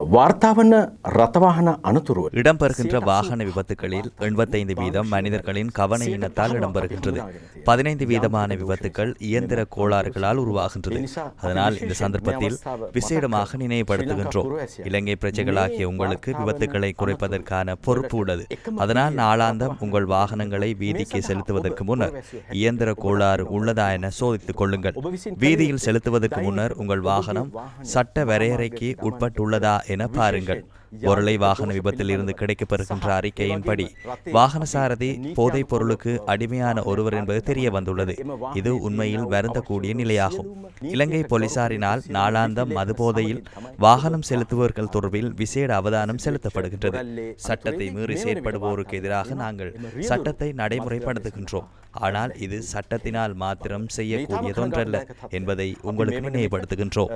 වාර්තාවන රථවාහන අනතුරුව இடம்பெறுகின்ற வாகன விபத்துகளில் எண்பத்தைந்து வீதம் மனிதர்களின் கவனையினத்தால் இடம்பெறுகின்றது பதினைந்து வீதமான விபத்துக்கள் இயந்திர கோளாறுகளால் உருவாகின்றது அதனால் இந்த சந்தர்ப்பத்தில் விசேடமாக நினைவுபடுத்துகின்றோம் இலங்கை பிரஜைகளாகிய உங்களுக்கு விபத்துக்களை குறைப்பதற்கான பொறுப்பு உள்ளது அதனால் நாளாந்தம் உங்கள் வாகனங்களை வீதிக்கு செலுத்துவதற்கு முன்னர் இயந்திர கோளாறு உள்ளதா என சோதித்துக் கொள்ளுங்கள் வீதியில் செலுத்துவதற்கு முன்னர் உங்கள் வாகனம் சட்ட வரையறைக்கு உட்பட்டுள்ளதா என பாருங்கள். ஒருளை வாகன விபத்தில் இருந்து கிடைக்கப்பெறுகின்ற அறிக்கையின்படி வாகன சாரதி போதைப் பொருளுக்கு அடிமையான ஒருவர் என்பது தெரிய வந்துள்ளது. இது உண்மையில் வருந்தக்கூடிய நிலையாகும். இலங்கை போலீசாரினால் நாளாந்த மது போதையில் வாகனம் செலுத்துபவர்கள் தொடர்பில் விசேட அவதானம் செலுத்தப்படுகின்றது. சட்டத்தை மீறி செயற்படுவோருக்கு எதிராக நாங்கள் சட்டத்தை நடைமுறைப்படுத்துகின்றோம். ஆனால் இது சட்டத்தினால் மாத்திரம் செய்யக்கூடியதொன்றல்ல என்பதை உங்களுக்கு நினைவுபடுத்துகின்றோம்.